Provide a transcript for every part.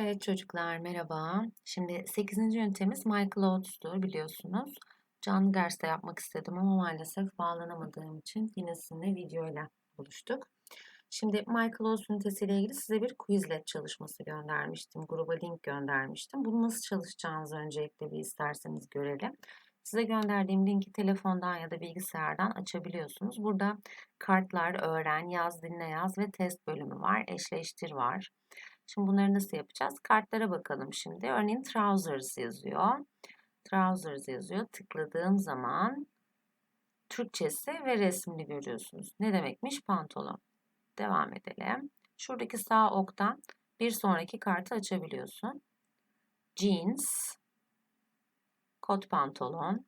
Evet çocuklar merhaba. Şimdi 8. ünitemiz Michael Oates'tur biliyorsunuz. Canlı derste yapmak istedim ama maalesef bağlanamadığım için yine sizinle videoyla buluştuk. Şimdi Michael Oates ünitesiyle ilgili size bir Quizlet çalışması göndermiştim. Gruba link göndermiştim. Bunu nasıl çalışacağınızı öncelikle bir isterseniz görelim. Size gönderdiğim linki telefondan ya da bilgisayardan açabiliyorsunuz. Burada kartlar, öğren, yaz, dinle yaz ve test bölümü var. Eşleştir var. Şimdi bunları nasıl yapacağız? Kartlara bakalım şimdi. Örneğin trousers yazıyor. Trousers yazıyor. Tıkladığım zaman Türkçesi ve resmini görüyorsunuz. Ne demekmiş? Pantolon. Devam edelim. Şuradaki sağ oktan bir sonraki kartı açabiliyorsun. Jeans, kot pantolon,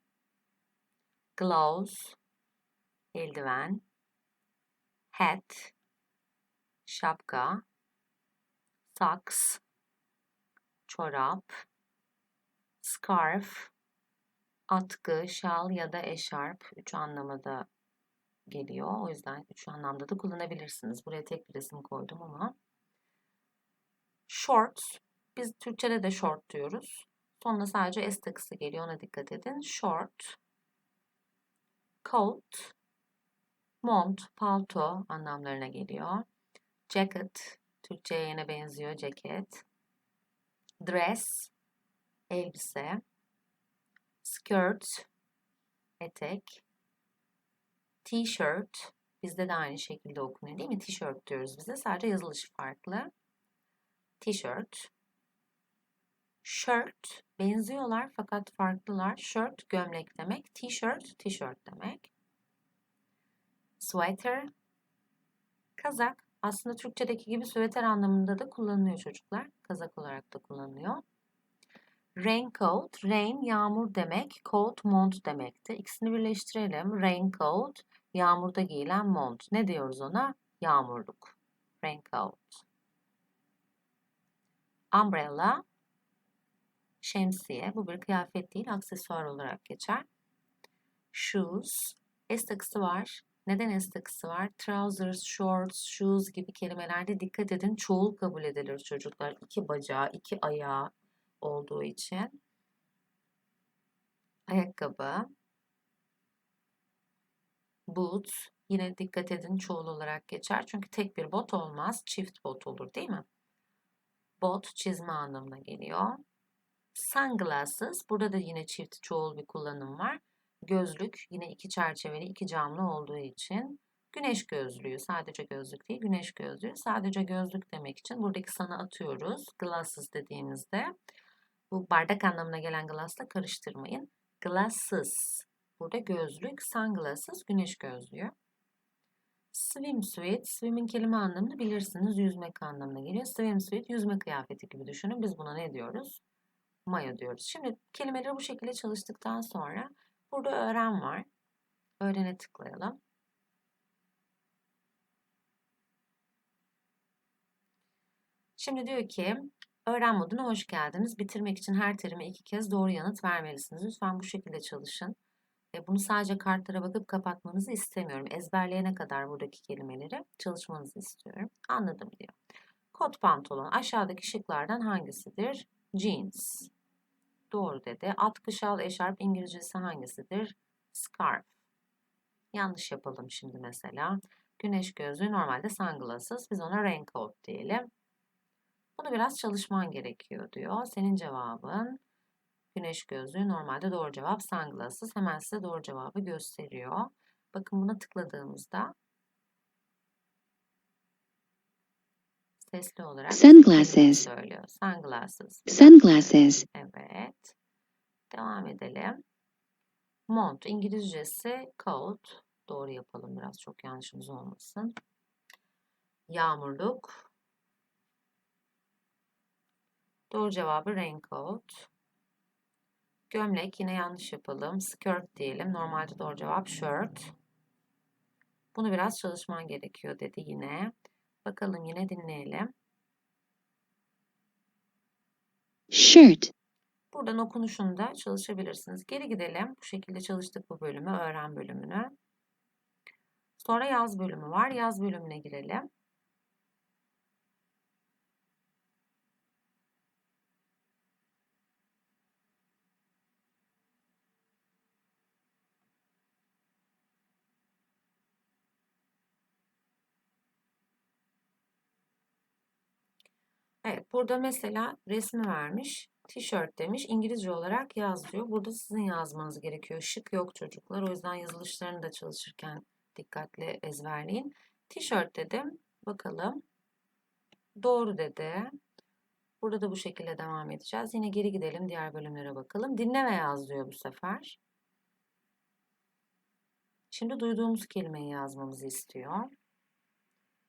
gloves, eldiven, hat, şapka, socks, çorap, scarf, atkı, şal ya da eşarp üç anlamada geliyor. O yüzden üç anlamda da kullanabilirsiniz. Buraya tek bir resim koydum ama. Shorts. Biz Türkçe'de de short diyoruz. Sonuna sadece S takısı geliyor. Ona dikkat edin. Short. Coat. Mont, palto anlamlarına geliyor. Jacket. Türkçe'ye yine benziyor ceket. Dress. Elbise. Skirt. Etek. T-shirt. Bizde de aynı şekilde okunuyor değil mi? T-shirt diyoruz bize. Sadece yazılışı farklı. T-shirt. Shirt. Benziyorlar fakat farklılar. Shirt gömlek demek. T-shirt t-shirt demek. Sweater. Kazak. Aslında Türkçedeki gibi süveter anlamında da kullanılıyor çocuklar. Kazak olarak da kullanılıyor. Raincoat, rain yağmur demek, coat mont demekti. İkisini birleştirelim. Raincoat, yağmurda giyilen mont. Ne diyoruz ona? Yağmurluk. Raincoat. Umbrella, şemsiye. Bu bir kıyafet değil, aksesuar olarak geçer. Shoes, S takısı var. Neden S takısı var? Trousers, shorts, shoes gibi kelimelerde dikkat edin. Çoğul kabul edilir çocuklar. İki bacağı, iki ayağı olduğu için. Ayakkabı. Boots. Yine dikkat edin çoğul olarak geçer. Çünkü tek bir bot olmaz. Çift bot olur değil mi? Bot çizme anlamına geliyor. Sunglasses. Burada da yine çift çoğul bir kullanım var. Gözlük yine iki çerçeveli, iki camlı olduğu için güneş gözlüğü sadece gözlük değil, güneş gözlüğü sadece gözlük demek için buradaki sana atıyoruz. Glasses dediğimizde bu bardak anlamına gelen glassla karıştırmayın. Glasses burada gözlük, sunglasses güneş gözlüğü. Swimsuit, swim'in kelime anlamını bilirsiniz. Yüzmek anlamına geliyor. Swimsuit yüzme kıyafeti gibi düşünün. Biz buna ne diyoruz? Mayo diyoruz. Şimdi kelimeleri bu şekilde çalıştıktan sonra Burada öğren var. Öğrene tıklayalım. Şimdi diyor ki öğren moduna hoş geldiniz. Bitirmek için her terime iki kez doğru yanıt vermelisiniz. Lütfen bu şekilde çalışın. E, bunu sadece kartlara bakıp kapatmanızı istemiyorum. Ezberleyene kadar buradaki kelimeleri çalışmanızı istiyorum. Anladım diyor. Kot pantolon aşağıdaki şıklardan hangisidir? Jeans. Doğru dedi. Atkı, şal, eşarp İngilizcesi hangisidir? Scarf. Yanlış yapalım şimdi mesela. Güneş gözlüğü normalde sunglasses. Biz ona raincoat diyelim. Bunu biraz çalışman gerekiyor diyor. Senin cevabın güneş gözlüğü normalde doğru cevap sunglasses. Hemen size doğru cevabı gösteriyor. Bakın buna tıkladığımızda sesli olarak Sunglasses. söylüyor. Sunglasses. Sunglasses. Evet. Devam edelim. Mont İngilizcesi coat. Doğru yapalım biraz çok yanlışımız olmasın. Yağmurluk. Doğru cevabı raincoat. Gömlek yine yanlış yapalım. Skirt diyelim. Normalde doğru cevap shirt. Bunu biraz çalışman gerekiyor dedi yine. Bakalım yine dinleyelim. Shirt. Buradan okunuşunda çalışabilirsiniz. Geri gidelim. Bu şekilde çalıştık bu bölümü, öğren bölümünü. Sonra yaz bölümü var. Yaz bölümüne girelim. Burada mesela resmi vermiş. Tişört demiş. İngilizce olarak yaz diyor. Burada sizin yazmanız gerekiyor. Şık yok çocuklar. O yüzden yazılışlarını da çalışırken dikkatli ezberleyin. Tişört dedim. Bakalım. Doğru dedi. Burada da bu şekilde devam edeceğiz. Yine geri gidelim. Diğer bölümlere bakalım. Dinle ve yaz diyor bu sefer. Şimdi duyduğumuz kelimeyi yazmamızı istiyor.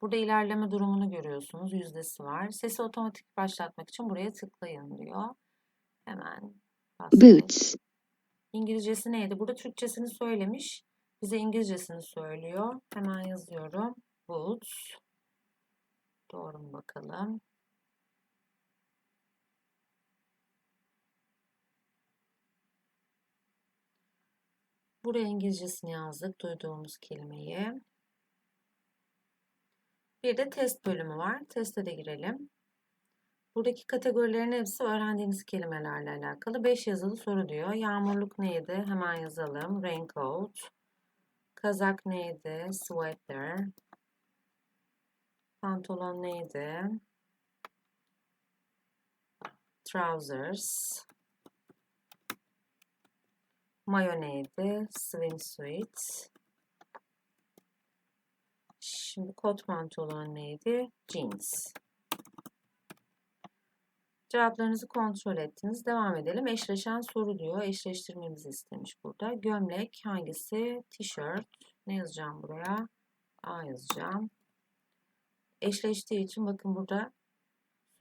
Burada ilerleme durumunu görüyorsunuz. Yüzdesi var. Sesi otomatik başlatmak için buraya tıklayın diyor. Hemen boots, İngilizcesi neydi? Burada Türkçesini söylemiş. Bize İngilizcesini söylüyor. Hemen yazıyorum. Boots. Doğru mu bakalım? Buraya İngilizcesini yazdık. Duyduğumuz kelimeyi. Bir de test bölümü var. Teste de girelim. Buradaki kategorilerin hepsi öğrendiğiniz kelimelerle alakalı. 5 yazılı soru diyor. Yağmurluk neydi? Hemen yazalım. Raincoat. Kazak neydi? Sweater. Pantolon neydi? Trousers. Mayo neydi? Swimsuit. Şimdi kot pantolon neydi? Jeans. Cevaplarınızı kontrol ettiniz. Devam edelim. Eşleşen soru diyor. Eşleştirmemizi istemiş burada. Gömlek hangisi? Tişört. Ne yazacağım buraya? A yazacağım. Eşleştiği için bakın burada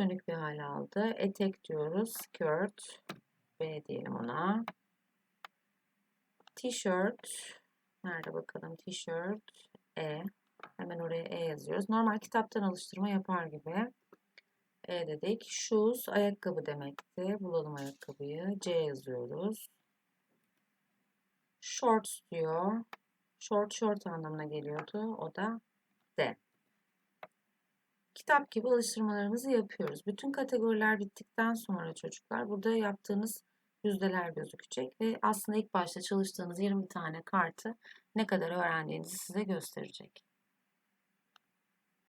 sönük bir hale aldı. Etek diyoruz. Skirt. B diyelim ona. Tişört. Nerede bakalım? Tişört. E. Hemen oraya E yazıyoruz. Normal kitaptan alıştırma yapar gibi. E dedik. Shoes ayakkabı demekti. Bulalım ayakkabıyı. C yazıyoruz. Shorts diyor. Short short anlamına geliyordu. O da D. Kitap gibi alıştırmalarımızı yapıyoruz. Bütün kategoriler bittikten sonra çocuklar burada yaptığınız yüzdeler gözükecek ve aslında ilk başta çalıştığınız 20 tane kartı ne kadar öğrendiğinizi size gösterecek.